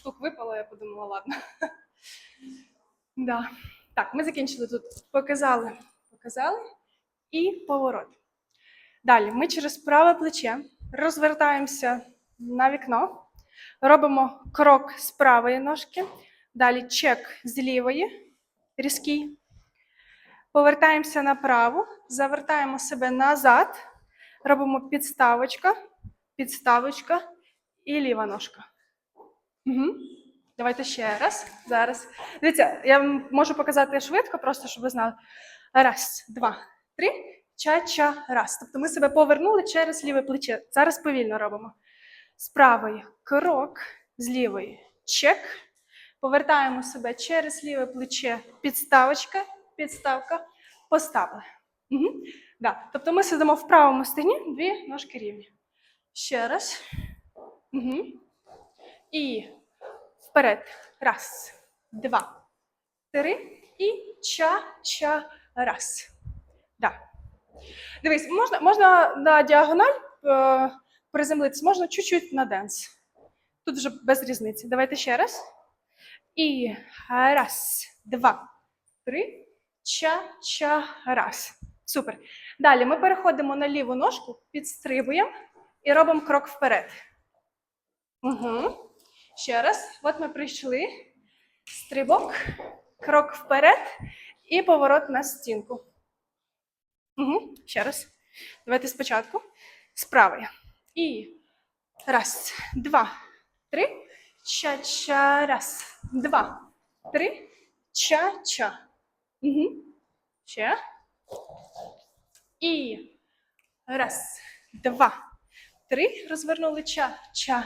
штук випало, я подумала, ладно. Да. Так, ми закінчили тут. Показали, показали і поворот. Далі ми через праве плече розвертаємося на вікно, робимо крок з правої ножки, далі чек з лівої, різкий. Повертаємося направо, завертаємо себе назад, робимо підставочка, підставочка і ліва ножка. Угу. Давайте ще раз. Зараз. Дивіться, я вам можу показати швидко, просто щоб ви знали. Раз, два, три. Ча-ча, раз. Тобто ми себе повернули через ліве плече. Зараз повільно робимо. З правої крок, з лівої чек. Повертаємо себе через ліве плече. Підставочка, підставка, поставили. Угу. Да. Тобто ми сидимо в правому стегні, дві ножки рівні. Ще раз. Угу. І вперед. Раз, два, три. І ча-ча, раз. Да. Дивись, можна, можна на діагональ е, приземлитися, можна чуть-чуть на денс. Тут вже без різниці. Давайте ще раз. І раз, два, три. Ча-ча, раз. Супер. Далі ми переходимо на ліву ножку, підстрибуємо і робимо крок вперед. Угу. Ще раз. От ми прийшли. Стрибок, крок вперед і поворот на стінку. Угу. Ще раз. Давайте спочатку. З. І раз, два, три. Ча-ча. Раз, два, три. Ча-ча. Угу. Ще. І раз, два, три. Розвернули ча-ча.